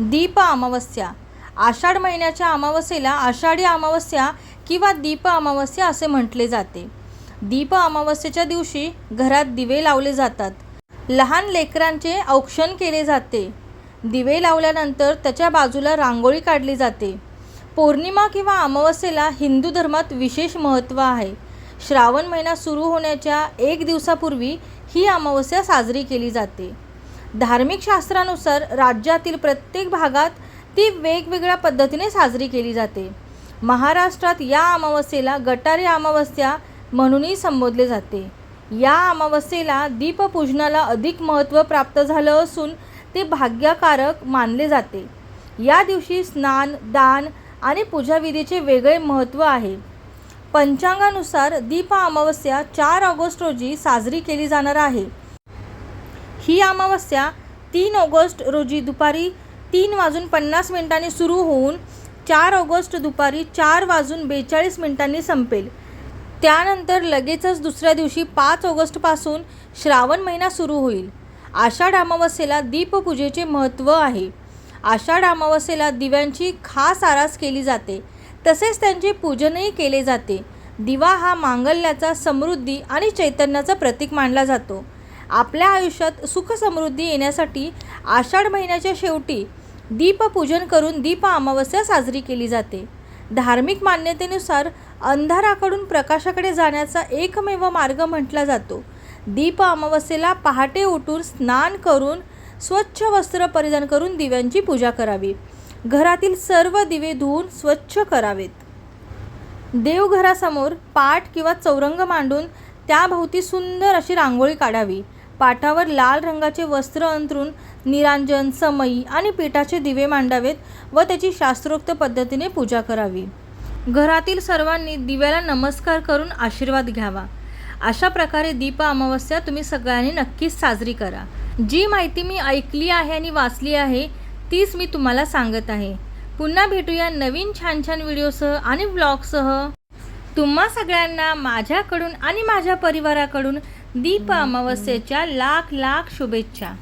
दीप अमावस्या. आषाढ महिन्याच्या अमावस्येला आषाढी अमावस्या किंवा दीप अमावस्या असे म्हटले जाते. दीप अमावस्येच्या दिवशी घरात दिवे लावले जातात. लहान लेकरांचे औक्षण केले जाते. दिवे लावल्यानंतर त्याच्या बाजूला रांगोळी काढली जाते. पौर्णिमा किंवा अमावस्येला हिंदू धर्मात विशेष महत्त्व आहे. श्रावण महिना सुरू होण्याच्या एक दिवसापूर्वी ही अमावस्या साजरी केली जाते. धार्मिक शास्त्रानुसार राज्यातील प्रत्येक भागात ती वेगवेगळ्या पद्धतीने साजरी केली जाते. महाराष्ट्रात या अमावस्येला गटारी अमावस्या म्हणूनही संबोधले जाते. या अमावस्येला दीपपूजनाला अधिक महत्त्व प्राप्त झालं असून ते भाग्यकारक मानले जाते. या दिवशी स्नान दान आणि पूजाविधीचे वेगळे महत्त्व आहे. पंचांगानुसार दीप अमावस्या चार ऑगस्ट रोजी साजरी केली जाणार आहे. ही अमावस्या तीन ऑगस्ट रोजी दुपारी तीन वाजून पन्नास मिनिटांनी सुरू होऊन चार ऑगस्ट दुपारी चार वाजून बेचाळीस मिनिटांनी संपेल. त्यानंतर लगेचच दुसऱ्या दिवशी पाच ऑगस्टपासून श्रावण महिना सुरू होईल. आषाढ अमावस्येला दीपपूजेचे महत्त्व आहे. आषाढ अमावस्येला दिव्यांची खास आरास केली जाते. तसेच त्यांचे पूजनही केले जाते. दिवा हा मांगल्याचा समृद्धी आणि चैतन्याचा प्रतीक मानला जातो. आपल्या आयुष्यात सुख समृद्धी येण्यासाठी आषाढ महिन्याच्या शेवटी दीपपूजन करून दीप अमावस्या साजरी केली जाते. धार्मिक मान्यतेनुसार अंधाराकडून प्रकाशाकडे जाण्याचा एकमेव मार्ग म्हटला जातो. दीप अमावस्येला पहाटे उठून स्नान करून स्वच्छ वस्त्र परिधान करून दिव्यांची पूजा करावी. घरातील सर्व दिवे धुवून स्वच्छ करावेत. देवघरासमोर पाट किंवा चौरंग मांडून त्याभोवती सुंदर अशी रांगोळी काढावी. पाठावर लाल रंगाचे वस्त्र अंतरून निरांजन समई आणि पिठाचे दिवे मांडावेत व त्याची शास्त्रोक्त पद्धतीने पूजा करावी. घरातील सर्वांनी दिव्याला नमस्कार करून आशीर्वाद घ्यावा. अशा प्रकारे दीप अमावस्या तुम्ही सगळ्यांनी नक्कीच साजरी करा. जी माहिती मी ऐकली आहे आणि वाचली आहे तीच मी तुम्हाला सांगत आहे. पुन्हा भेटूया नवीन छान छान व्हिडिओसह आणि व्लॉगसह तुम्हा सगळ्यांना माझ्याकडून आणि माझ्या परिवाराकडून दीप अमावस्येच्या लाख लाख शुभेच्छा.